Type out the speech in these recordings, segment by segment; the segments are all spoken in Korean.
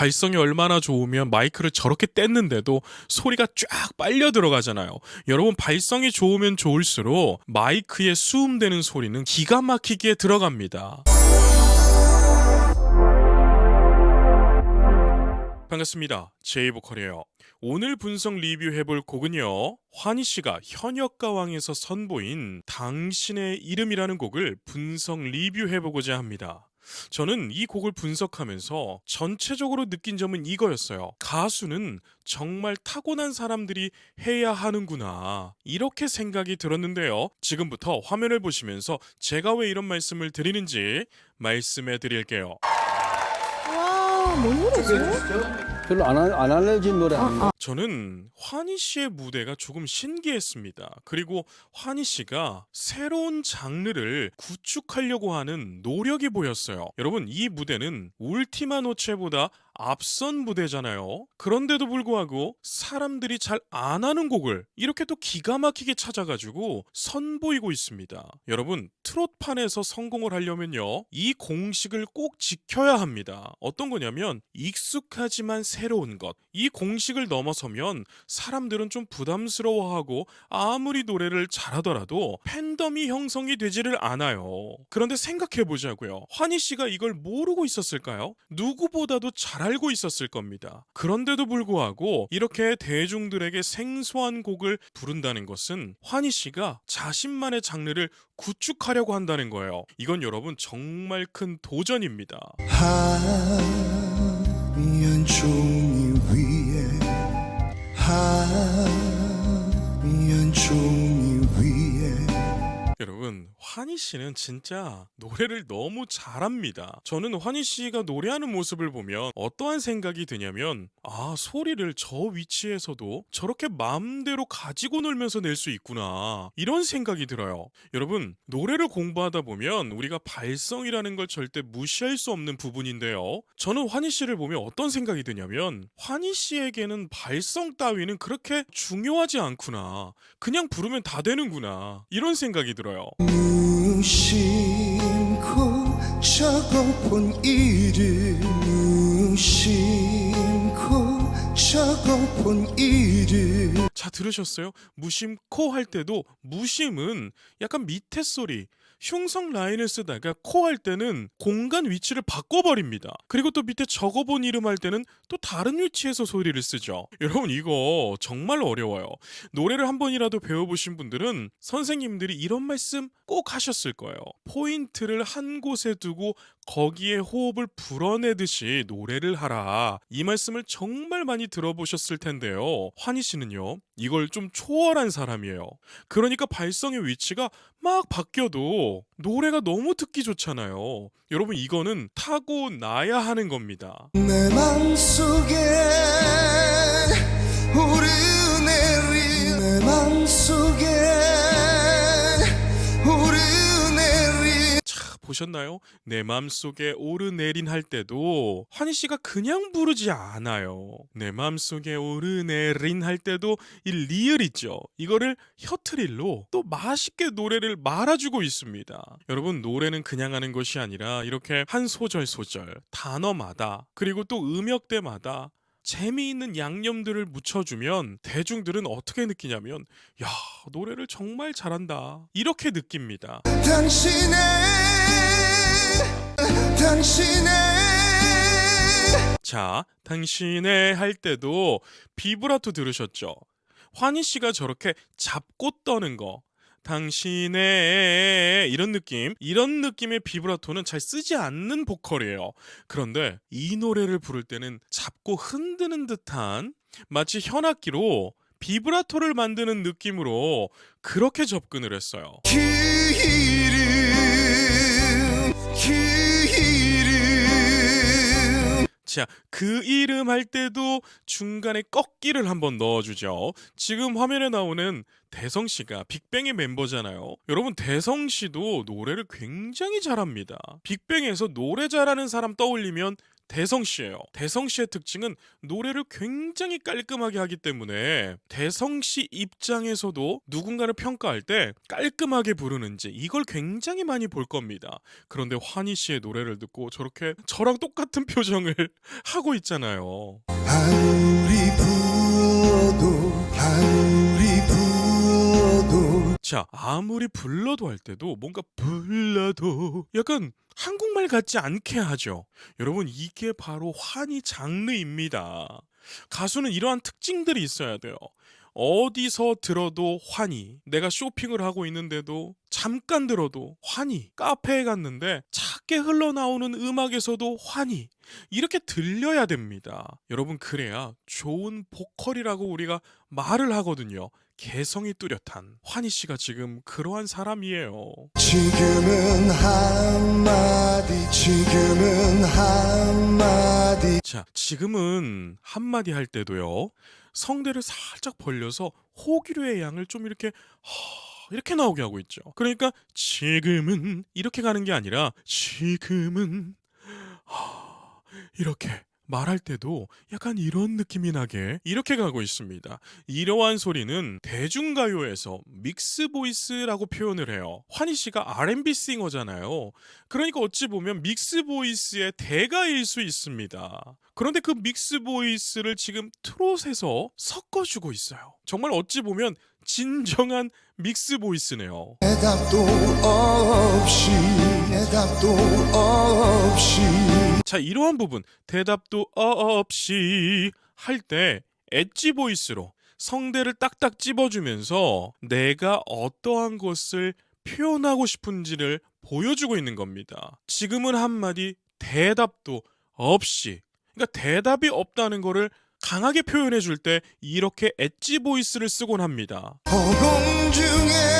발성이 얼마나 좋으면 마이크를 저렇게 뗐는데도 소리가 쫙 빨려 들어가잖아요. 여러분 발성이 좋으면 좋을수록 마이크에 수음되는 소리는 기가 막히게 들어갑니다. 반갑습니다. 제이보컬이에요. 오늘 분석 리뷰해볼 곡은요. 환희 씨가 현역가왕에서 선보인 당신의 이름이라는 곡을 분석 리뷰해보고자 합니다. 저는 이 곡을 분석하면서 전체적으로 느낀 점은 이거였어요. 가수는 정말 타고난 사람들이 해야 하는구나. 이렇게 생각이 들었는데요. 지금부터 화면을 보시면서 제가 왜 이런 말씀을 드리는지 말씀해 드릴게요. 와, 뭔 노래지? 별로 안, 알- 안 알려진 노래 아닌가? 저는 환희 씨의 무대가 조금 신기했습니다. 그리고 환희 씨가 새로운 장르를 구축하려고 하는 노력이 보였어요. 여러분, 이 무대는 울티마 노체보다 앞선 무대잖아요. 그런데도 불구하고 사람들이 잘 안 하는 곡을 이렇게 또 기가 막히게 찾아가지고 선보이고 있습니다. 여러분, 트롯판에서 성공을 하려면요. 이 공식을 꼭 지켜야 합니다. 어떤 거냐면 익숙하지만 새로운 것. 이 공식을 넘어 서면 사람들은 좀 부담스러워하고 아무리 노래를 잘하더라도 팬덤이 형성이 되지를 않아요. 그런데 생각해 보자고요. 환희 씨가 이걸 모르고 있었을까요? 누구보다도 잘 알고 있었을 겁니다. 그런데도 불구하고 이렇게 대중들에게 생소한 곡을 부른다는 것은 환희 씨가 자신만의 장르를 구축하려고 한다는 거예요. 이건 여러분 정말 큰 도전입니다. 하얀 위에 하얀 종이 위에 여러분, 환희 씨는 진짜 노래를 너무 잘합니다. 저는 환희 씨가 노래하는 모습을 보면 어떠한 생각이 드냐면, 아, 소리를 저 위치에서도 저렇게 마음대로 가지고 놀면서 낼 수 있구나. 이런 생각이 들어요. 여러분, 노래를 공부하다 보면 우리가 발성이라는 걸 절대 무시할 수 없는 부분인데요. 저는 환희 씨를 보면 어떤 생각이 드냐면, 환희 씨에게는 발성 따위는 그렇게 중요하지 않구나. 그냥 부르면 다 되는구나. 이런 생각이 들어요. 무심코 적어본 이름 무심코 적어본 이름 자 들으셨어요? 무심코 할 때도 무심은 약간 밑에 소리 흉성 라인을 쓰다가 코 할 때는 공간 위치를 바꿔버립니다. 그리고 또 밑에 적어본 이름 할 때는 또 다른 위치에서 소리를 쓰죠. 여러분 이거 정말 어려워요. 노래를 한 번이라도 배워보신 분들은 선생님들이 이런 말씀 꼭 하셨을 거예요. 포인트를 한 곳에 두고 거기에 호흡을 불어내듯이 노래를 하라. 이 말씀을 정말 많이 들어보셨을 텐데요. 환희 씨는요, 이걸 좀 초월한 사람이에요. 그러니까 발성의 위치가 막 바뀌어도 노래가 너무 듣기 좋잖아요. 여러분, 이거는 타고 나야 하는 겁니다. 내 맘속에 오르 보셨나요? 내 맘속에 오르내린 할 때도 환희 씨가 그냥 부르지 않아요. 내 맘속에 오르내린 할 때도 이 리을 있죠. 이거를 혀트릴로 또 맛있게 노래를 말아주고 있습니다. 여러분 노래는 그냥 하는 것이 아니라 이렇게 한 소절 소절 단어마다 그리고 또 음역대마다 재미있는 양념들을 묻혀주면 대중들은 어떻게 느끼냐면 야 노래를 정말 잘한다 이렇게 느낍니다. 당신의 자, 당신의 할 때도 비브라토 들으셨죠? 환희 씨가 저렇게 잡고 떠는 거. 당신의 이런 느낌, 이런 느낌의 비브라토는 잘 쓰지 않는 보컬이에요. 그런데 이 노래를 부를 때는 잡고 흔드는 듯한 마치 현악기로 비브라토를 만드는 느낌으로 그렇게 접근을 했어요. 그 자, 그 이름 할 때도 중간에 꺾기를 한번 넣어주죠. 지금 화면에 나오는 대성 씨가 빅뱅의 멤버잖아요. 여러분, 대성 씨도 노래를 굉장히 잘합니다. 빅뱅에서 노래 잘하는 사람 떠올리면 대성 씨예요. 대성 씨의 특징은 노래를 굉장히 깔끔하게 하기 때문에 대성 씨 입장에서도 누군가를 평가할 때 깔끔하게 부르는지 이걸 굉장히 많이 볼 겁니다. 그런데 환희 씨의 노래를 듣고 저렇게 저랑 똑같은 표정을 하고 있잖아요. 아무리 불러도 아무리 자, 아무리 불러도 할 때도 뭔가 불러도 약간 한국말 같지 않게 하죠. 여러분, 이게 바로 환희 장르입니다. 가수는 이러한 특징들이 있어야 돼요. 어디서 들어도 환희. 내가 쇼핑을 하고 있는데도 잠깐 들어도 환희. 카페에 갔는데 작게 흘러나오는 음악에서도 환희. 이렇게 들려야 됩니다. 여러분, 그래야 좋은 보컬이라고 우리가 말을 하거든요. 개성이 뚜렷한 환희 씨가 지금 그러한 사람이에요. 지금은 한마디 지금은 한마디 자, 지금은 한마디 할 때도요. 성대를 살짝 벌려서 호기류의 양을 좀 이렇게 허, 이렇게 나오게 하고 있죠. 그러니까 지금은 이렇게 가는 게 아니라 지금은 허, 이렇게 말할 때도 약간 이런 느낌이 나게 이렇게 가고 있습니다. 이러한 소리는 대중가요에서 믹스 보이스라고 표현을 해요. 환희 씨가 R&B 싱어잖아요. 그러니까 어찌 보면 믹스 보이스의 대가일 수 있습니다. 그런데 그 믹스 보이스를 지금 트롯에서 섞어주고 있어요. 정말 어찌 보면 진정한 믹스 보이스네요. 대답도 없이 대답도 없이 자, 이러한 부분 대답도 없이 할 때 엣지 보이스로 성대를 딱딱 찝어주면서 내가 어떠한 것을 표현하고 싶은지를 보여주고 있는 겁니다. 지금은 한마디 대답도 없이 그러니까 대답이 없다는 거를 강하게 표현해 줄 때 이렇게 엣지 보이스를 쓰곤 합니다. 허공 중에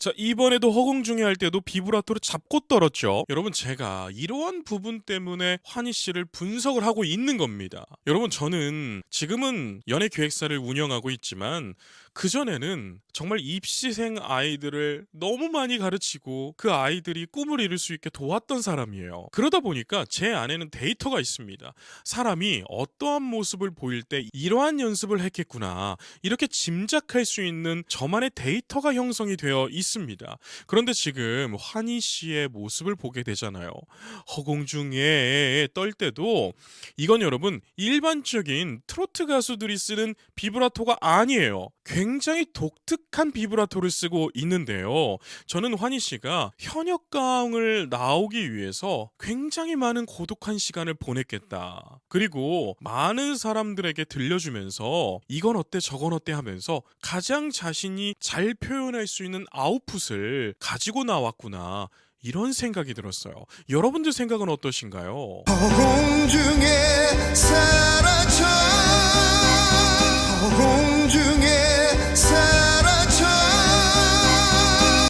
자 이번에도 허공 중에 할 때도 비브라토를 잡고 떨었죠. 여러분 제가 이러한 부분 때문에 환희 씨를 분석을 하고 있는 겁니다. 여러분 저는 지금은 연예 기획사를 운영하고 있지만 그 전에는 정말 입시생 아이들을 너무 많이 가르치고 그 아이들이 꿈을 이룰 수 있게 도왔던 사람이에요. 그러다 보니까 제 안에는 데이터가 있습니다. 사람이 어떠한 모습을 보일 때 이러한 연습을 했겠구나. 이렇게 짐작할 수 있는 저만의 데이터가 형성이 되어 있습니다. 그런데 지금 환희 씨의 모습을 보게 되잖아요. 허공 중에 떨 때도 이건 여러분 일반적인 트로트 가수들이 쓰는 비브라토가 아니에요. 굉장히 독특한 비브라토를 쓰고 있는데요. 저는 환희 씨가 현역가왕을 나오기 위해서 굉장히 많은 고독한 시간을 보냈겠다. 그리고 많은 사람들에게 들려주면서 이건 어때 저건 어때 하면서 가장 자신이 잘 표현할 수 있는 아웃풋을 가지고 나왔구나. 이런 생각이 들었어요. 여러분들 생각은 어떠신가요? 허공 중에 사라져 허공 중에 사라져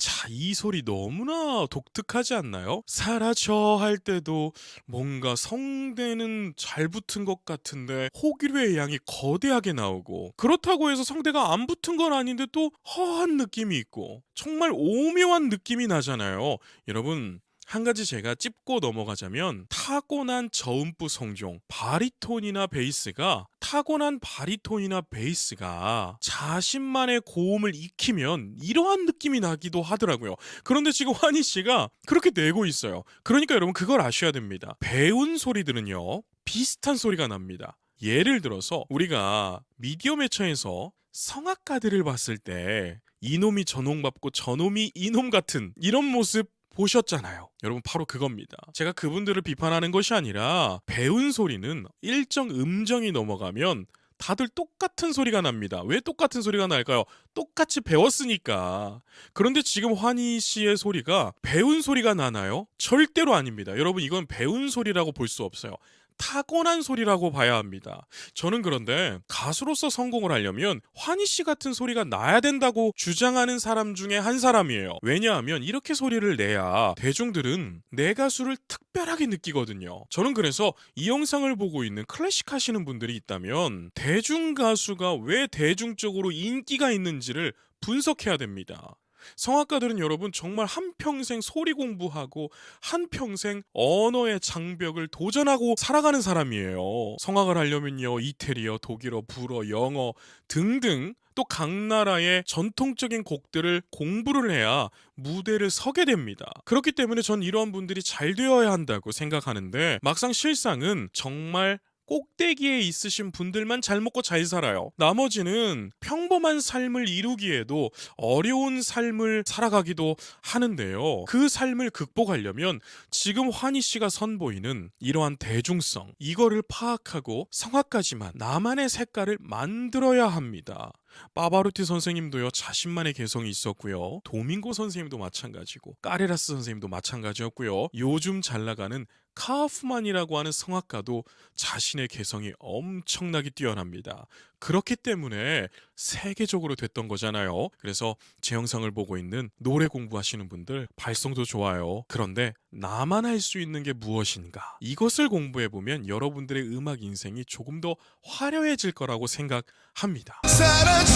자, 이 소리 너무나 독특하지 않나요? 사라져 할 때도 뭔가 성대는 잘 붙은 것 같은데 호기류의 양이 거대하게 나오고 그렇다고 해서 성대가 안 붙은 건 아닌데 또 허한 느낌이 있고 정말 오묘한 느낌이 나잖아요. 여러분 한 가지 제가 찝고 넘어가자면 타고난 저음부 성종 바리톤이나 베이스가 타고난 바리톤이나 베이스가 자신만의 고음을 익히면 이러한 느낌이 나기도 하더라고요. 그런데 지금 환희 씨가 그렇게 내고 있어요. 그러니까 여러분 그걸 아셔야 됩니다. 배운 소리들은요 비슷한 소리가 납니다. 예를 들어서 우리가 미디어 매처에서 성악가들을 봤을 때 이놈이 저놈 밟고 저놈이 이놈 같은 이런 모습 보셨잖아요. 여러분 바로 그겁니다. 제가 그분들을 비판하는 것이 아니라 배운 소리는 일정 음정이 넘어가면 다들 똑같은 소리가 납니다. 왜 똑같은 소리가 날까요? 똑같이 배웠으니까. 그런데 지금 환희 씨의 소리가 배운 소리가 나나요? 절대로 아닙니다. 여러분 이건 배운 소리라고 볼 수 없어요. 타고난 소리라고 봐야 합니다. 저는 그런데 가수로서 성공을 하려면 환희 씨 같은 소리가 나야 된다고 주장하는 사람 중에 한 사람이에요. 왜냐하면 이렇게 소리를 내야 대중들은 내 가수를 특별하게 느끼거든요. 저는 그래서 이 영상을 보고 있는 클래식 하시는 분들이 있다면 대중 가수가 왜 대중적으로 인기가 있는지를 분석해야 됩니다. 성악가들은 여러분 정말 한평생 소리 공부하고 한평생 언어의 장벽을 도전하고 살아가는 사람이에요. 성악을 하려면요. 이태리어, 독일어, 불어, 영어 등등 또각 나라의 전통적인 곡들을 공부를 해야 무대를 서게 됩니다. 그렇기 때문에 전 이러한 분들이 잘 되어야 한다고 생각하는데 막상 실상은 정말 꼭대기에 있으신 분들만 잘 먹고 잘 살아요. 나머지는 평범한 삶을 이루기에도 어려운 삶을 살아가기도 하는데요. 그 삶을 극복하려면 지금 환희 씨가 선보이는 이러한 대중성, 이거를 파악하고 성악까지만 나만의 색깔을 만들어야 합니다. 파바로티 선생님도요 자신만의 개성이 있었고요 도밍고 선생님도 마찬가지고 까레라스 선생님도 마찬가지였고요 요즘 잘 나가는 카프만이라고 하는 성악가도 자신의 개성이 엄청나게 뛰어납니다. 그렇기 때문에 세계적으로 됐던 거잖아요. 그래서 제 영상을 보고 있는 노래 공부하시는 분들 발성도 좋아요. 그런데 나만 할 수 있는 게 무엇인가? 이것을 공부해 보면 여러분들의 음악 인생이 조금 더 화려해질 거라고 생각합니다. 사라져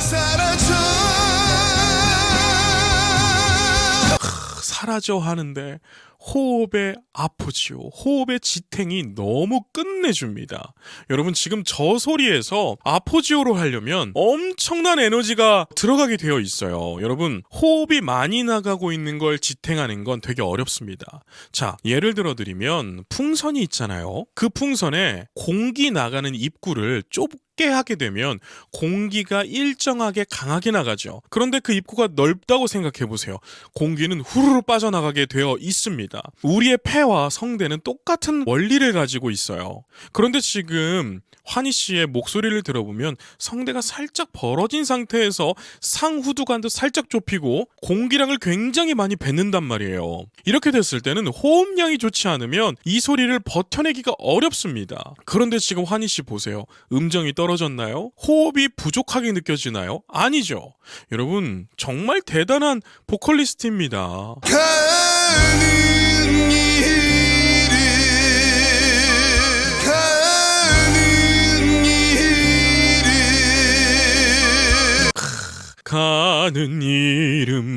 사라져 사라져 하는데 호흡의 아포지오, 호흡의 지탱이 너무 끝내줍니다. 여러분 지금 저 소리에서 아포지오로 하려면 엄청난 에너지가 들어가게 되어 있어요. 여러분 호흡이 많이 나가고 있는 걸 지탱하는 건 되게 어렵습니다. 자 예를 들어 드리면 풍선이 있잖아요. 그 풍선에 공기 나가는 입구를 좁 게 하게 되면 공기가 일정하게 강하게 나가죠. 그런데 그 입구가 넓다고 생각해 보세요. 공기는 후루룩 빠져나가게 되어 있습니다. 우리의 폐와 성대는 똑같은 원리를 가지고 있어요. 그런데 지금 환희 씨의 목소리를 들어보면 성대가 살짝 벌어진 상태에서 상후두관도 살짝 좁히고 공기량을 굉장히 많이 뱉는단 말이에요. 이렇게 됐을 때는 호흡량이 좋지 않으면 이 소리를 버텨내기가 어렵습니다. 그런데 지금 환희 씨 보세요. 음정이 떨어졌나요? 호흡이 부족하게 느껴지나요? 아니죠. 여러분 정말 대단한 보컬리스트입니다. 가는 일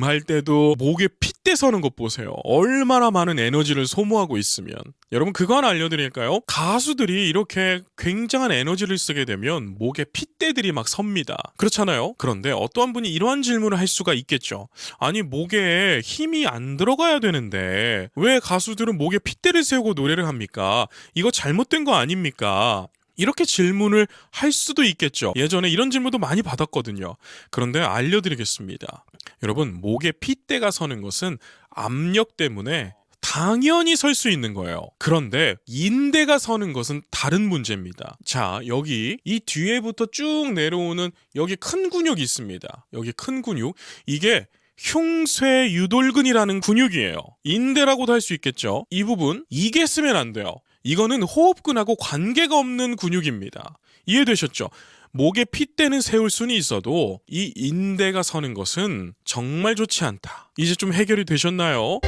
할 때도 목에 핏대 서는 것 보세요. 얼마나 많은 에너지를 소모하고 있으면. 여러분 그거 하나 알려드릴까요? 가수들이 이렇게 굉장한 에너지를 쓰게 되면 목에 핏대들이 막 섭니다. 그렇잖아요? 그런데 어떠한 분이 이러한 질문을 할 수가 있겠죠. 아니 목에 힘이 안 들어가야 되는데 왜 가수들은 목에 핏대를 세우고 노래를 합니까? 이거 잘못된 거 아닙니까? 이렇게 질문을 할 수도 있겠죠. 예전에 이런 질문도 많이 받았거든요. 그런데 알려드리겠습니다. 여러분, 목에 핏대가 서는 것은 압력 때문에 당연히 설 수 있는 거예요. 그런데 인대가 서는 것은 다른 문제입니다. 자, 여기 이 뒤에부터 쭉 내려오는 여기 큰 근육이 있습니다. 여기 큰 근육. 이게 흉쇄 유돌근이라는 근육이에요. 인대라고도 할 수 있겠죠. 이 부분 이게 쓰면 안 돼요. 이거는 호흡근하고 관계가 없는 근육입니다. 이해되셨죠? 목에 핏대는 세울 수는 있어도 이 인대가 서는 것은 정말 좋지 않다. 이제 좀 해결이 되셨나요?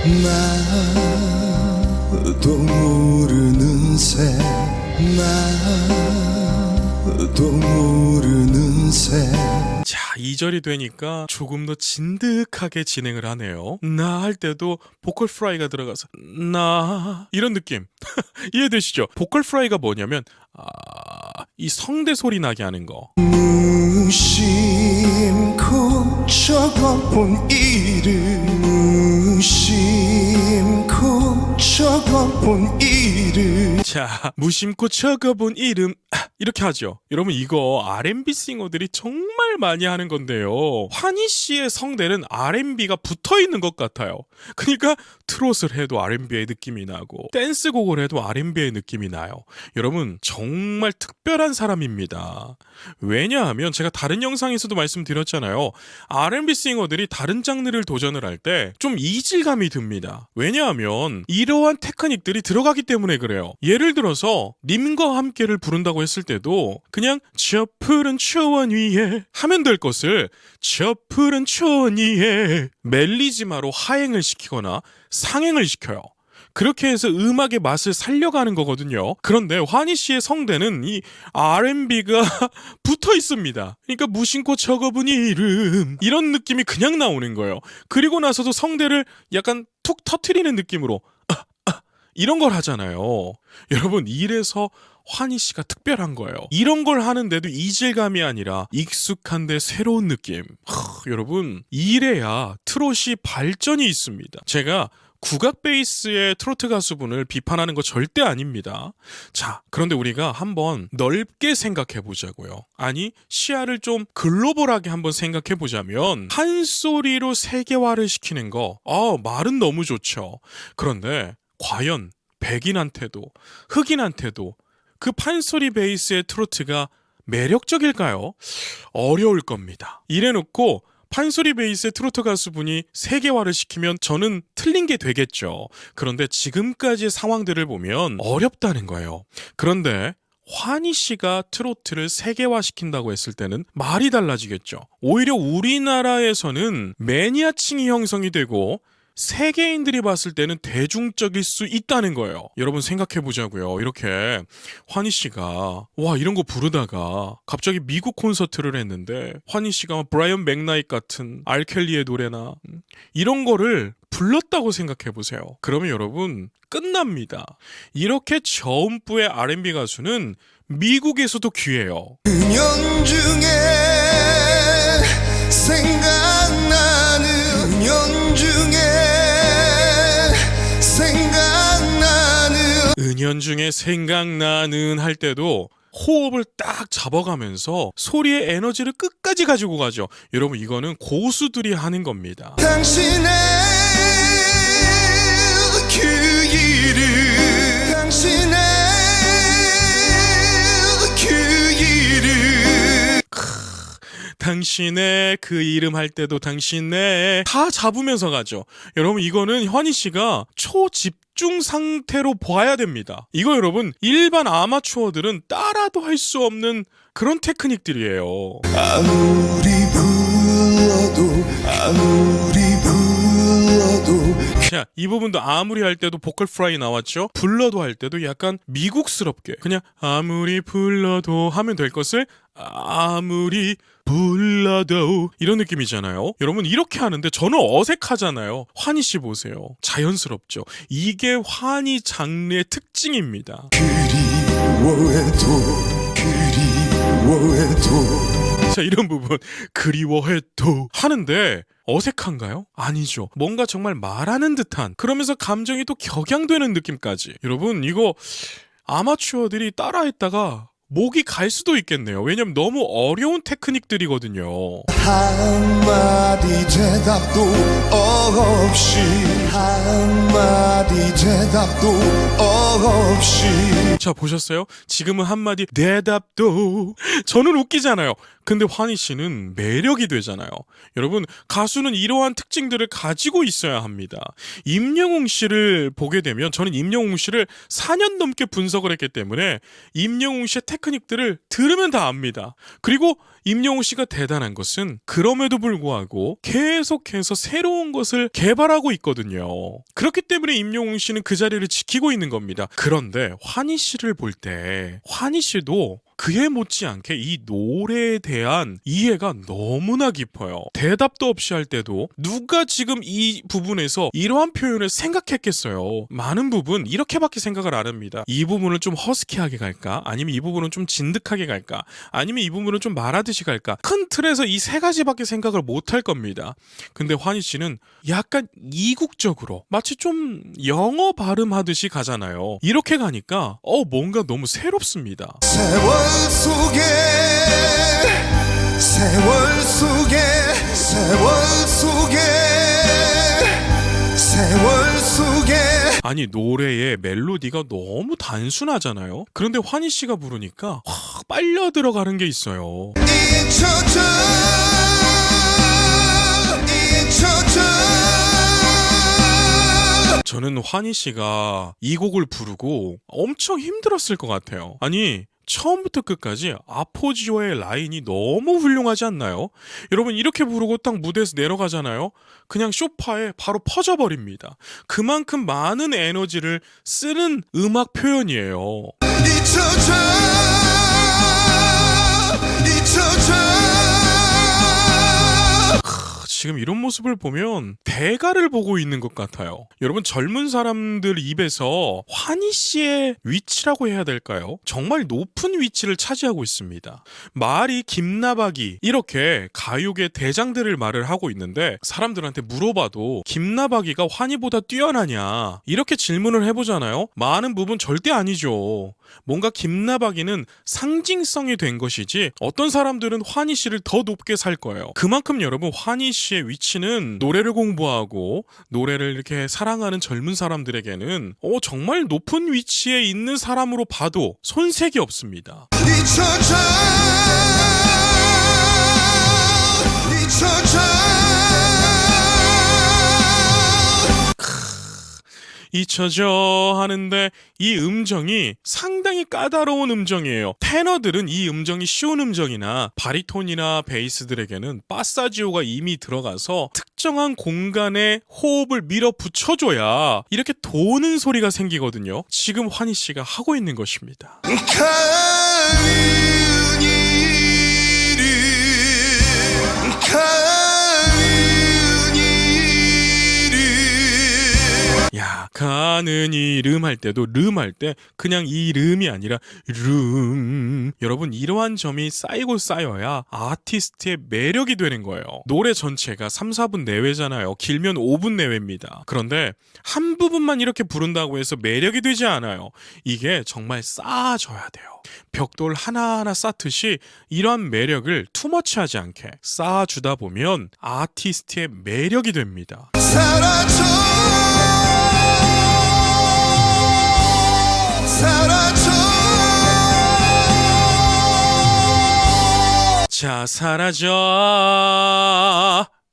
나도 모르는 새 나도 모르는 새 자, 2절이 되니까 조금 더 진득하게 진행을 하네요. 나 할 때도 보컬 프라이가 들어가서 나 이런 느낌 이해되시죠? 보컬 프라이가 뭐냐면 아, 이 성대 소리 나게 하는 거. 무심코 적어본 이름 무심코 적어본 이름 자, 무심코 적어본 이름 아, 이렇게 하죠. 여러분 이거 R&B 싱어들이 정말 많이 하는 건데요. 환희 씨의 성대는 R&B가 붙어 있는 것 같아요. 그러니까 트롯을 해도 R&B의 느낌이 나고 댄스곡을 해도 R&B의 느낌이 나요. 여러분 정말 특별한 사람입니다. 왜냐하면 제가 다른 영상에서도 말씀드렸잖아요. R&B 싱어들이 다른 장르를 도전을 할 때 좀 이질감이 듭니다. 왜냐하면 이러한 테크닉들이 들어가기 때문에 그래요. 예를 들어서 님과 함께를 부른다고 했을 때도 그냥 저 푸른 초원 위에 하면 될 것을 저 푸른 초원 위에 멜리지마로 하행을 시키거나 상행을 시켜요. 그렇게 해서 음악의 맛을 살려가는 거거든요. 그런데 환희 씨의 성대는 이 R&B가 붙어 있습니다. 그러니까 무심코 적어본 이름 이런 느낌이 그냥 나오는 거예요. 그리고 나서도 성대를 약간 툭 터트리는 느낌으로 이런 걸 하잖아요. 여러분 이래서 환희 씨가 특별한 거예요. 이런 걸 하는데도 이질감이 아니라 익숙한데 새로운 느낌. 하, 여러분 이래야 트롯이 발전이 있습니다. 제가 국악 베이스의 트로트 가수분을 비판하는 거 절대 아닙니다. 자, 그런데 우리가 한번 넓게 생각해 보자고요. 아니, 시야를 좀 글로벌하게 한번 생각해 보자면 한 소리로 세계화를 시키는 거, 아, 말은 너무 좋죠. 그런데 과연 백인한테도 흑인한테도 그 판소리 베이스의 트로트가 매력적일까요? 어려울 겁니다. 이래놓고 판소리 베이스의 트로트 가수분이 세계화를 시키면 저는 틀린 게 되겠죠. 그런데 지금까지의 상황들을 보면 어렵다는 거예요. 그런데 환희 씨가 트로트를 세계화 시킨다고 했을 때는 말이 달라지겠죠. 오히려 우리나라에서는 매니아층이 형성이 되고 세계인들이 봤을 때는 대중적일 수 있다는 거예요. 여러분 생각해 보자고요. 이렇게 환희 씨가 와 이런 거 부르다가 갑자기 미국 콘서트를 했는데 환희 씨가 브라이언 맥나잇 같은 알켈리의 노래나 음, 이런 거를 불렀다고 생각해 보세요. 그러면 여러분 끝납니다. 이렇게 저음부의 R&B 가수는 미국에서도 귀해요. 은연중에 생각나는 할 때도 호흡을 딱 잡아가면서 소리의 에너지를 끝까지 가지고 가죠. 여러분 이거는 고수들이 하는 겁니다. 당신의 그 이름 당신의 그 당신의 그 이름 할 때도 당신의 다 잡으면서 가죠. 여러분 이거는 현희 씨가 초집 중 상태로 봐야 됩니다. 이거 여러분 일반 아마추어들은 따라도 할 수 없는 그런 테크닉들이에요. 아무리 불러도 아무리 불러도 자, 이 부분도 아무리 할 때도 보컬 프라이 나왔죠? 불러도 할 때도 약간 미국스럽게 그냥 아무리 불러도 하면 될 것을 아무리 불러도 이런 느낌이잖아요. 여러분 이렇게 하는데 저는 어색하잖아요. 환희 씨 보세요. 자연스럽죠. 이게 환희 장르의 특징입니다. 그리워해도 그리워해도 자, 이런 부분 그리워해도 하는데 어색한가요? 아니죠. 뭔가 정말 말하는 듯한 그러면서 감정이 또 격양되는 느낌까지. 여러분 이거 아마추어들이 따라했다가 목이 갈 수도 있겠네요. 왜냐면 너무 어려운 테크닉들이거든요. 한마디 대답도 없이 한마디 대답도 없이 자, 보셨어요? 지금은 한마디 대답도 저는 웃기잖아요. 근데 환희 씨는 매력이 되잖아요. 여러분, 가수는 이러한 특징들을 가지고 있어야 합니다. 임영웅 씨를 보게 되면 저는 임영웅 씨를 4년 넘게 분석을 했기 때문에 임영웅 씨의 테크닉들을 들으면 다 압니다. 그리고 임영웅 씨가 대단한 것은 그럼에도 불구하고 계속해서 새로운 것을 개발하고 있거든요. 그렇기 때문에 임영웅 씨는 그 자리를 지키고 있는 겁니다. 그런데 환희 씨를 볼 때 환희 씨도 그에 못지않게 이 노래에 대한 이해가 너무나 깊어요. 대답도 없이 할 때도 누가 지금 이 부분에서 이러한 표현을 생각했겠어요. 많은 부분 이렇게밖에 생각을 안 합니다. 이 부분을 좀 허스키하게 갈까? 아니면 이 부분은 좀 진득하게 갈까? 아니면 이 부분은 좀 말하듯이 갈까? 큰 틀에서 이 세 가지밖에 생각을 못 할 겁니다. 근데 환희 씨는 약간 이국적으로 마치 좀 영어 발음하듯이 가잖아요. 이렇게 가니까 어 뭔가 너무 새롭습니다. 세월 속에 세월 속에 세월 속에 세월 속에 아니 노래의 멜로디가 너무 단순하잖아요. 그런데 환희 씨가 부르니까 확 빨려 들어가는 게 있어요. 잊혀져 잊혀져 저는 환희 씨가 이 곡을 부르고 엄청 힘들었을 것 같아요. 아니 처음부터 끝까지 아포지오의 라인이 너무 훌륭하지 않나요? 여러분 이렇게 부르고 딱 무대에서 내려가잖아요. 그냥 쇼파에 바로 퍼져버립니다. 그만큼 많은 에너지를 쓰는 음악 표현이에요. 지금 이런 모습을 보면 대가를 보고 있는 것 같아요. 여러분 젊은 사람들 입에서 환희 씨의 위치라고 해야 될까요? 정말 높은 위치를 차지하고 있습니다. 말이 김나박이 이렇게 가요계 대장들을 말을 하고 있는데 사람들한테 물어봐도 김나박이가 환희보다 뛰어나냐 이렇게 질문을 해보잖아요. 많은 부분 절대 아니죠. 뭔가 김나박이는 상징성이 된 것이지 어떤 사람들은 환희 씨를 더 높게 살 거예요. 그만큼 여러분 환희 씨의 위치는 노래를 공부하고 노래를 이렇게 사랑하는 젊은 사람들에게는 어, 정말 높은 위치에 있는 사람으로 봐도 손색이 없습니다. 잊혀져 하는데 이 음정이 상당히 까다로운 음정이에요. 테너들은 이 음정이 쉬운 음정이나 바리톤이나 베이스들에게는 파사지오가 이미 들어가서 특정한 공간에 호흡을 밀어붙여줘야 이렇게 도는 소리가 생기거든요. 지금 환희 씨가 하고 있는 것입니다. 가는 이름 할 때도 름 할 때 그냥 이름이 아니라 름 여러분 이러한 점이 쌓이고 쌓여야 아티스트의 매력이 되는 거예요. 노래 전체가 3, 4분 내외잖아요. 길면 5분 내외입니다. 그런데 한 부분만 이렇게 부른다고 해서 매력이 되지 않아요. 이게 정말 쌓아줘야 돼요. 벽돌 하나하나 쌓듯이 이러한 매력을 투머치하지 않게 쌓아주다 보면 아티스트의 매력이 됩니다. 사라져 사라져 자, 사라져.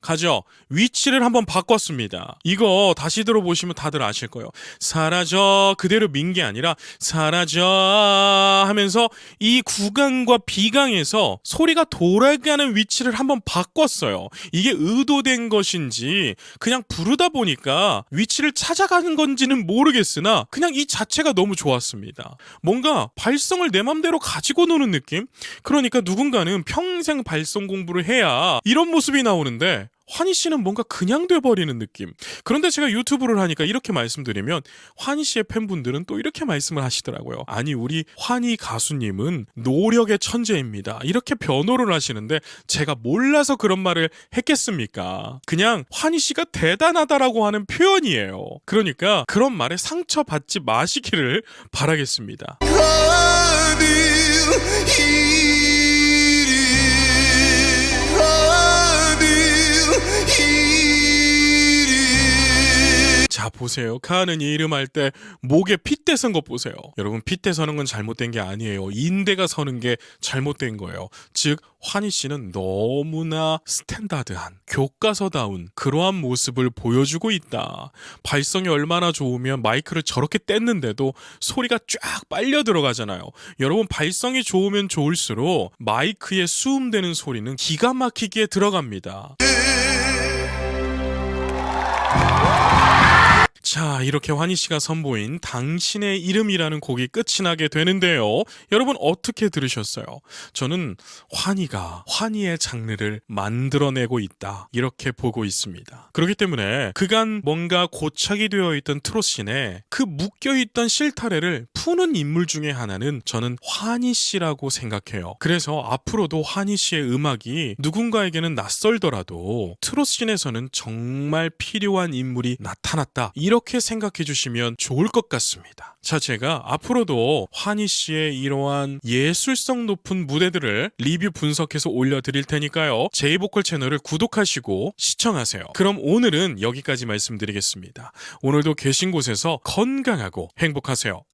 가죠. 위치를 한번 바꿨습니다. 이거 다시 들어보시면 다들 아실 거예요. 사라져. 그대로 민 게 아니라 사라져 하면서 이 구강과 비강에서 소리가 돌아가는 위치를 한번 바꿨어요. 이게 의도된 것인지 그냥 부르다 보니까 위치를 찾아가는 건지는 모르겠으나 그냥 이 자체가 너무 좋았습니다. 뭔가 발성을 내 맘대로 가지고 노는 느낌? 그러니까 누군가는 평생 발성 공부를 해야 이런 모습이 나오는데 환희 씨는 뭔가 그냥 돼버리는 느낌. 그런데 제가 유튜브를 하니까 이렇게 말씀드리면 환희 씨의 팬분들은 또 이렇게 말씀을 하시더라고요. 아니 우리 환희 가수님은 노력의 천재입니다. 이렇게 변호를 하시는데 제가 몰라서 그런 말을 했겠습니까? 그냥 환희 씨가 대단하다라고 하는 표현이에요. 그러니까 그런 말에 상처받지 마시기를 바라겠습니다. 자 보세요. 카는 이 이름 할 때 목에 핏대 선 것 보세요. 여러분 핏대 서는 건 잘못된 게 아니에요. 인대가 서는 게 잘못된 거예요. 즉 환희 씨는 너무나 스탠다드한 교과서다운 그러한 모습을 보여주고 있다. 발성이 얼마나 좋으면 마이크를 저렇게 뗐는데도 소리가 쫙 빨려 들어가잖아요. 여러분 발성이 좋으면 좋을수록 마이크에 수음되는 소리는 기가 막히게 들어갑니다. 자, 이렇게 환희 씨가 선보인 당신의 이름이라는 곡이 끝이 나게 되는데요. 여러분 어떻게 들으셨어요? 저는 환희가 환희의 장르를 만들어내고 있다. 이렇게 보고 있습니다. 그렇기 때문에 그간 뭔가 고착이 되어 있던 트롯씬에 그 묶여 있던 실타래를 푸는 인물 중에 하나는 저는 환희 씨라고 생각해요. 그래서 앞으로도 환희 씨의 음악이 누군가에게는 낯설더라도 트롯씬에서는 정말 필요한 인물이 나타났다. 이렇게 생각해 주시면 좋을 것 같습니다. 자, 제가 앞으로도 환희 씨의 이러한 예술성 높은 무대들을 리뷰 분석해서 올려드릴 테니까요. 제이보컬 채널을 구독하시고 시청하세요. 그럼 오늘은 여기까지 말씀드리겠습니다. 오늘도 계신 곳에서 건강하고 행복하세요.